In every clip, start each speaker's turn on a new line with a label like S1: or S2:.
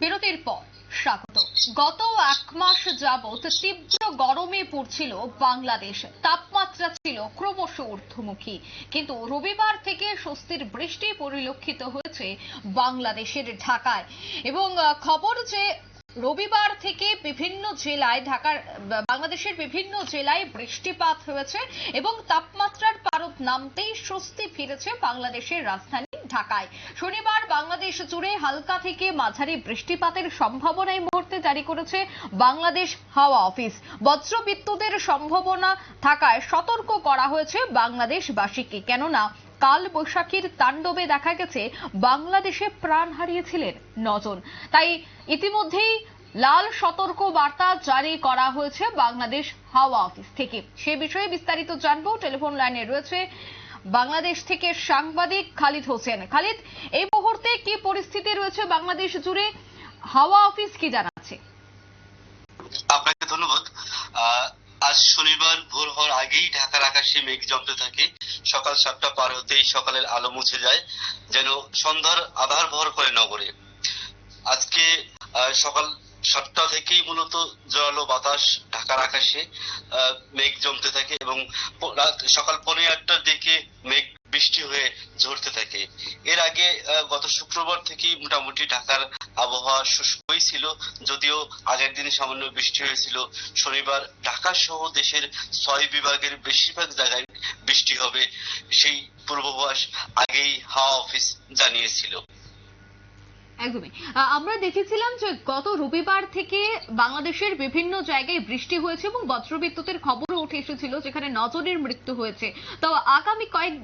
S1: বিরতির পর স্বাগত। গত এক মাস যাবৎ তীব্র গরমে পড়ছিল বাংলাদেশ। তাপমাত্রা ছিল ক্রমশ ঊর্ধ্বমুখী। কিন্তু রবিবার থেকে স্বস্তির বৃষ্টি পরিলক্ষিত হয়েছে বাংলাদেশের ঢাকায়। এবং খবর যে রবিবার থেকে বিভিন্ন জেলায় ঢাকার, বাংলাদেশের বিভিন্ন জেলায় বৃষ্টিপাত হয়েছে এবং তাপমাত্রার পারদ নামতেই স্বস্তি ফিরেছে বাংলাদেশের রাজধানী ঢাকায়। শনিবার বাংলাদেশ জুড়ে হালকা থেকে মাঝারি বৃষ্টিপাতের সম্ভাবনা এই মুহূর্তে জারি করেছে বাংলাদেশ হাওয়া অফিস। বজ্র বিদ্যুতের সম্ভাবনা থাকায় সতর্ক করা হয়েছে বাংলাদেশবাসীকে। কেননা কাল বৈশাখীর তাণ্ডবে দেখা গেছে, বাংলাদেশে প্রাণ হারিয়েছিলেন নজন। তাই ইতিমধ্যেই লাল সতর্ক বার্তা জারি করা হয়েছে বাংলাদেশ হাওয়া অফিস থেকে। সে বিষয়ে বিস্তারিত জানব। টেলিফোন লাইনে রয়েছে বাংলাদেশ থেকে সাংবাদিক খালিদ হোসেন। খালিদ, এই মুহূর্তে কি পরিস্থিতি রয়েছে বাংলাদেশ জুড়ে? হাওয়া অফিস কি জানাচ্ছে?
S2: আপনাকে ধন্যবাদ। আজ শনিবার ভোর হওয়ার আগেই ঢাকার আকাশে মেঘ জমতে থাকে। সকাল সাতটা পার হতেই সকালের আলো মুছে যায়, যেন সন্ধ্যার আধার ভর করে নগরে। আজকে সকাল সাতটা থেকেই মূলত জোরালো বাতাস ঢাকার আকাশে মেঘ জমতে থাকে এবং সকাল পনেরো আটটার দিকে মেঘ বৃষ্টি হয়ে ঝরতে থাকে। এর আগে গত শুক্রবার থেকেই মোটামুটি ঢাকার আবহাওয়া শুষ্কই ছিল, যদিও আগের দিনে সামান্য বৃষ্টি হয়েছিল। শনিবার ঢাকা সহ দেশের ছয় বিভাগের বেশিরভাগ জায়গায় বৃষ্টি হবে, সেই পূর্বাভাস আগেই হাওয়া অফিস জানিয়েছিল।
S1: একদমই। আমরা দেখেছিলাম যে গত রবিবার থেকে বাংলাদেশের বিভিন্ন জায়গায় বৃষ্টি হয়েছে এবং বজ্রবিদ্যুতের খবরও উঠে এসেছিল যেখানে নজরের মৃত্যু হয়েছে। তো আগামী কয়েক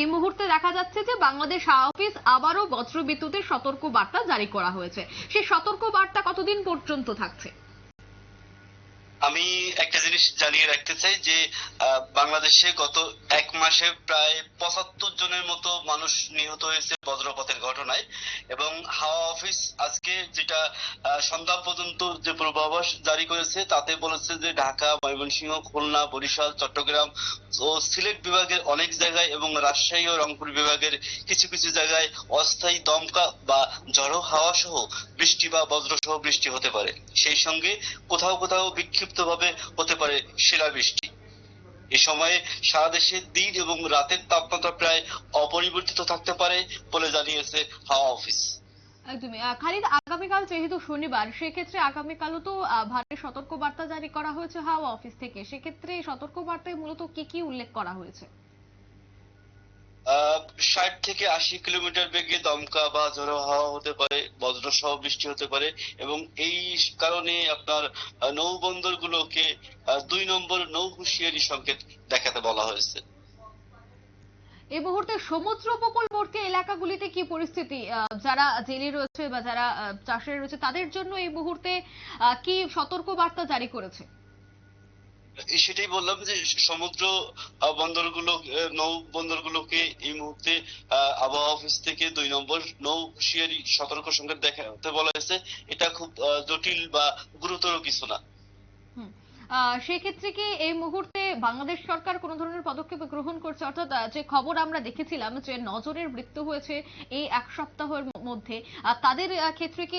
S1: এই মুহূর্তে দেখা যাচ্ছে যে বাংলাদেশ অফিস আবারও বজ্রবিদ্যুতের সতর্ক বার্তা জারি করা হয়েছে। সেই সতর্ক বার্তা কতদিন পর্যন্ত থাকছে?
S2: আমি একটা জিনিস জানিয়ে রাখতে চাই যে বাংলাদেশে গত এক মাসে প্রায় পঁচাত্তর জনের মতো মানুষ নিহত হয়েছে বজ্রপাতের ঘটনায় এবং হাওয়া অফিস আজকে যেটা সন্ধ্যা পর্যন্ত যে পূর্বাভাস জারি করেছে তাতে বলেছে যে ঢাকা, ময়মনসিংহ, খুলনা, বরিশাল, চট্টগ্রাম ও সিলেট বিভাগের অনেক জায়গায় এবং রাজশাহী ও রংপুর বিভাগের কিছু কিছু জায়গায় অস্থায়ী দমকা বা ঝড়ো হাওয়া সহ বৃষ্টি বা বজ্র সহ বৃষ্টি হতে পারে। সেই সঙ্গে কোথাও কোথাও বিক্ষিপ্তভাবে হতে পারে শিলাবৃষ্টি। এ সময়ে সারা দেশে দিন এবং রাতের তাপমাত্রা প্রায় অপরিবর্তিত থাকতে পারে বলে জানিয়েছে হাওয়া অফিস।
S1: একদমই। খালিদ, আগামীকাল যেহেতু শনিবার, সেক্ষেত্রে আগামীকালও তো ভারী সতর্ক বার্তা জারি করা হয়েছে হাওয়া অফিস থেকে। সেক্ষেত্রে সতর্ক বার্তায় মূলত কি কি উল্লেখ করা হয়েছে?
S2: ষাট থেকে আশি কিলোমিটার বেগে দমকা বা ঝোড়ো হাওয়া হতে পারে বজ্র সহ বৃষ্টি হতে পারে এবং এই কারণে আপনার নৌবন্দরগুলোকে দুই নম্বর নৌ হুঁশিয়ারি সংকেত দেখাতে বলা হয়েছে।
S1: এই মুহূর্তে সমুদ্র উপকূলবর্তী এলাকাগুলিতে কি পরিস্থিতি? যারা জেলে রয়েছে বা যারা চাষে রয়েছে, তাদের জন্য এই মুহূর্তে কি সতর্ক বার্তা জারি করেছে?
S2: সেটাই বললাম যে সমুদ্র বন্দরগুলো নৌ বন্দরগুলোকে এই মুহূর্তে আবহাওয়া অফিস থেকে দুই নম্বর নৌ হুঁশিয়ারি সতর্ক সংকেত দেখাতে বলা হয়েছে। এটা খুব জটিল বা গুরুতর কিছু না।
S1: সেক্ষেত্রে কি এই মুহূর্তে বাংলাদেশ সরকার কোন ধরনের পদক্ষেপ গ্রহণ করছে? অর্থাৎ যে খবর আমরা দেখেছিলাম যে নজরের মৃত্যু হয়েছে এই এক সপ্তাহের মধ্যে তাদের ক্ষেত্রে কি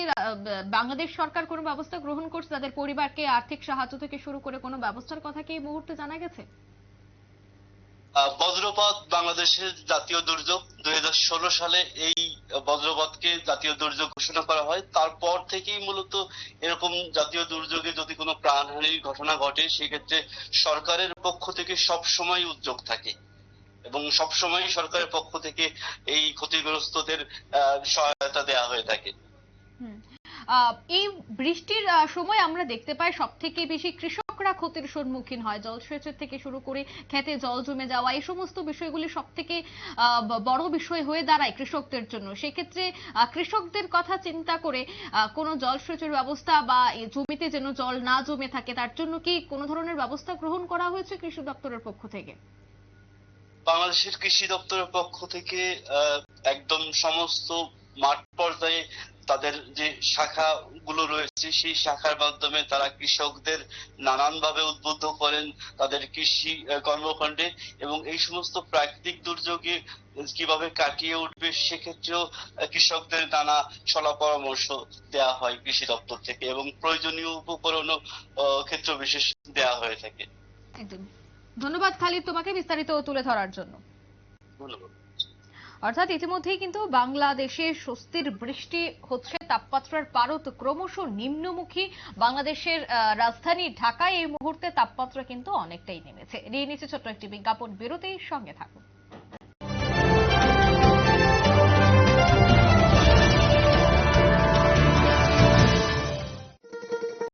S1: বাংলাদেশ সরকার কোনো ব্যবস্থা গ্রহণ করছে? তাদের পরিবারকে আর্থিক সাহায্য থেকে শুরু করে কোনো ব্যবস্থার কথা কি এই মুহূর্তে জানা গেছে?
S2: বজ্রপাত বাংলাদেশের জাতীয় দুর্যোগ। দুই সালে এই বজ্রপাতকে জাতীয় দুর্যোগ ঘোষণা করা হয়। তারপর থেকেই মূলত এরকম জাতীয় দুর্যোগে যদি কোনো প্রাণহানির ঘটনা ঘটে, সেক্ষেত্রে সরকারের পক্ষ থেকে সব সময় উদ্যোগ থাকে। এবং সব সময় সরকারের পক্ষ থেকে এই ক্ষতিগ্রস্তদের সহায়তা দেওয়া হয়ে থাকে।
S1: এই বৃষ্টির সময় আমরা দেখতে পাই সব থেকে বেশি কৃষকরা ক্ষতির সম্মুখীন হয়। জলসেচের থেকে শুরু করে খেতে জল জমে যাওয়া, এই সমস্ত বিষয়গুলি সব থেকে বড় বিষয় হয়ে দাঁড়ায় কৃষকদের জন্য। সেক্ষেত্রে কৃষকদের কথা চিন্তা করে কোনো জলসেচের ব্যবস্থা বা জমিতে যেন জল না জমে থাকে, তার জন্য কি কোনো ধরনের ব্যবস্থা গ্রহণ করা হয়েছে কৃষি দপ্তরের পক্ষ থেকে?
S2: বাংলাদেশের কৃষি দপ্তরের পক্ষ থেকে একদম সমস্ত মাঠ পর্যায়ে তাদের যে শাখাগুলো রয়েছে সেই শাখার মাধ্যমে তারা কৃষকদের নানানভাবে উদ্বুদ্ধ করেন তাদের কৃষি কর্মকাণ্ডে এবং এই সমস্ত প্রাকৃতিক দুর্যোগে কীভাবে কাটিয়ে উঠবে সেক্ষেত্রেও কৃষকদের নানা সলা পরামর্শ দেওয়া হয় কৃষি দপ্তর থেকে এবং প্রয়োজনীয় উপকরণও ক্ষেত্র বিশেষ দেওয়া হয়ে থাকে।
S1: একদম। ধন্যবাদ খালিদ তোমাকে বিস্তারিত তুলে ধরার জন্য।
S2: ধন্যবাদ।
S1: অর্থাৎ ইতিমধ্যেই কিন্তু বাংলাদেশে স্বস্তির বৃষ্টি হচ্ছে, তাপমাত্রার পারত ক্রমশ নিম্নমুখী। বাংলাদেশের রাজধানী ঢাকায় এই মুহূর্তে তাপমাত্রা কিন্তু অনেকটাই নেমেছে। নিয়ে নিচ্ছে ছোট্ট একটি বিজ্ঞাপন, বিরতির সঙ্গে থাকুন।